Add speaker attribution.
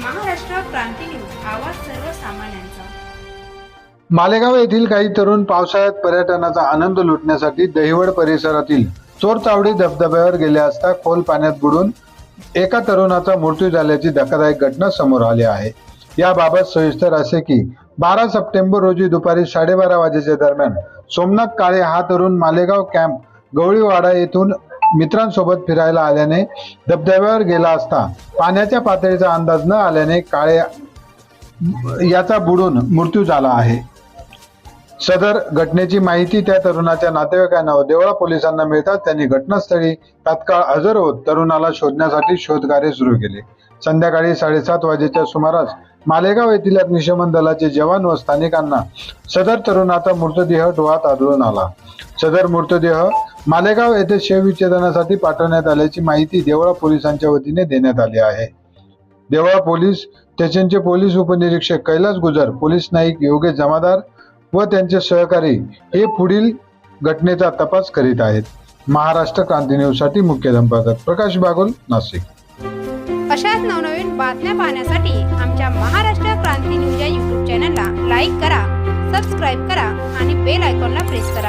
Speaker 1: क्रांती news आवाज सर्वसामान्यांचा.
Speaker 2: मालेगाव येथील काही तरुण पावसाळ्यात पर्यटनाचा आनंद लुटण्यासाठी दहिवड परिसरातील चोरचावडी धबधब्यावर गेले असता खोल पाण्यात बुडून एका तरुणाचा मृत्यू झाल्याची धक्कादायक घटना समोर आली आहे. याबाबत सविस्तर असे की बारा सप्टेंबर रोजी दुपारी साडेबारा वाजेच्या दरम्यान सोमनाथ काळे हा तरुण मालेगाव कॅम्प गवळीवाडा येथून मित्रांसोबत फिरायला आल्याने धबधब्यावर गेला असता पाण्याच्या पातळीचा अंदाज न आल्याने काळे याचा बुडून मृत्यू झाला आहे. सदर घटनेची माहिती त्या तरुणाच्या नातेवाईकांना व देवळा पोलिसांना मिळताच त्यांनी घटनास्थळी तात्काळ हजर होत तरुणाला शोधण्यासाठी शोधकार्य सुरू केले. संध्याकाळी साडेसात वाजेच्या सुमारास मालेगाव येथील अग्निशमन दलाचे जवान व स्थानिकांना सदर तरुणाचा मृतदेह डोहात आढळून आला. सदर मृतदेह मालेगाव येथे शवविच्छेदनासाठी पाठवण्यात आल्याची माहिती देवळा पोलिसांच्या वतीने देण्यात आली आहे. देवळा पोलीस स्टेशनचे पोलीस उपनिरीक्षक कैलास गुजर पोलीस नाईक योगेश जमादार व त्यांचे सहकारी हे पुढील घटनेचा तपास करीत आहेत. महाराष्ट्र क्रांती न्यूजसाठी मुख्य संपादक प्रकाश बागुल नाशिक.
Speaker 1: अशाच नवनवीन बातम्या पाहण्यासाठी आमच्या महाराष्ट्र क्रांती न्यूज या युट्यूब चॅनलला लाईक करा सबस्क्राईब करा आणि बेल आयकॉनला प्रेस करा.